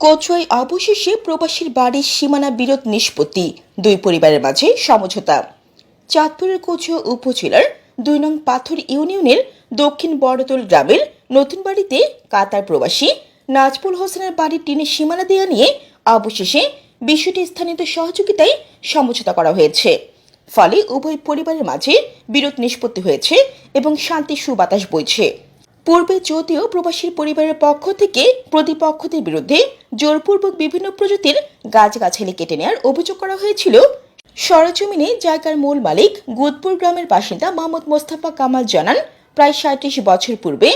কচুয়ায় অবশেষে প্রবাসীর বাড়ির সীমানা বিরোধ নিষ্পত্তি। দুই পরিবারের মাঝে সমঝোতা। চাঁদপুরের কচুয়া উপজেলার দুই নং পাথর ইউনিয়নের দক্ষিণ বড়তল গ্রামের নতুন বাড়িতে কাতার প্রবাসী নাজবুল হোসেনের বাড়ির টিনের সীমানা দেওয়া নিয়ে অবশেষে বিষয়টি স্থানীয় সহযোগিতায় সমঝোতা করা হয়েছে। ফলে উভয় পরিবারের মাঝে বিরোধ নিষ্পত্তি হয়েছে এবং শান্তির সুবাতাস বইছে। পূর্বে যদিও প্রবাসীর পরিবারের পক্ষ থেকে প্রতিপক্ষদের বিরুদ্ধে জোরপূর্বক বিভিন্ন প্রজাতির গাছগাছালি কেটে নেওয়ার অভিযোগ করা হয়েছিল। সরজমিনে জায়গার মূল মালিক গুদপুর গ্রামের বাসিন্দা মোহাম্মদ মোস্তফা কামাল জানান, প্রায় সাঁত্রিশ বছর পূর্বে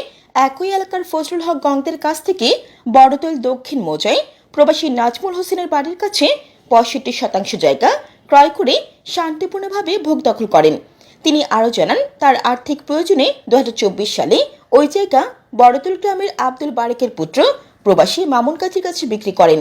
একই এলাকার ফজলুল হক গঙ্গদের কাছ থেকে বড়দল দক্ষিণ মোজায় প্রবাসী নাজমুল হোসেনের বাড়ির কাছে পঁয়ষট্টি শতাংশ জায়গা ক্রয় করে শান্তিপূর্ণভাবে ভোগ দখল করেন। তিনি আরও জানান, তার আর্থিক প্রয়োজনে দু হাজার চব্বিশ সালে ওই জায়গা বড়দুল গ্রামের আব্দুল বারেকের পুত্র প্রবাসী মামুন কাজীর কাছে বিক্রি করেন।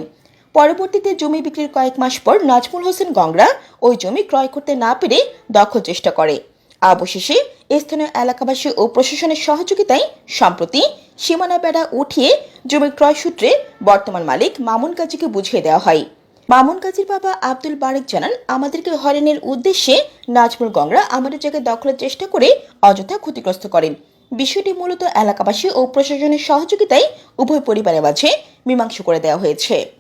পরবর্তীতে জমি বিক্রির কয়েক মাস পর নাজমুল হোসেন গংরা ওই জমি ক্রয় করতে না পেরে দখল চেষ্টা করে। অবশেষে স্থানীয় এলাকাবাসী ও প্রশাসনের সহযোগিতায় সম্প্রতি সীমানা বেড়া উঠিয়ে জমি ক্রয় সূত্রে বর্তমান মালিক মামুন কাজীকে বুঝিয়ে দেওয়া হয়। মামুন কাজীর বাবা আব্দুল বারেক জানান, আমাদেরকে হয়রানির উদ্দেশ্যে নাজমুল গংরা আমাদের জায়গায় দখলের চেষ্টা করে অযথা ক্ষতিগ্রস্ত করেন। বিষয়টি মূলত এলাকাবাসী ও প্রশাসনের সহযোগিতায় উভয় পরিবারের মাঝে মীমাংসা করে দেওয়া হয়েছে।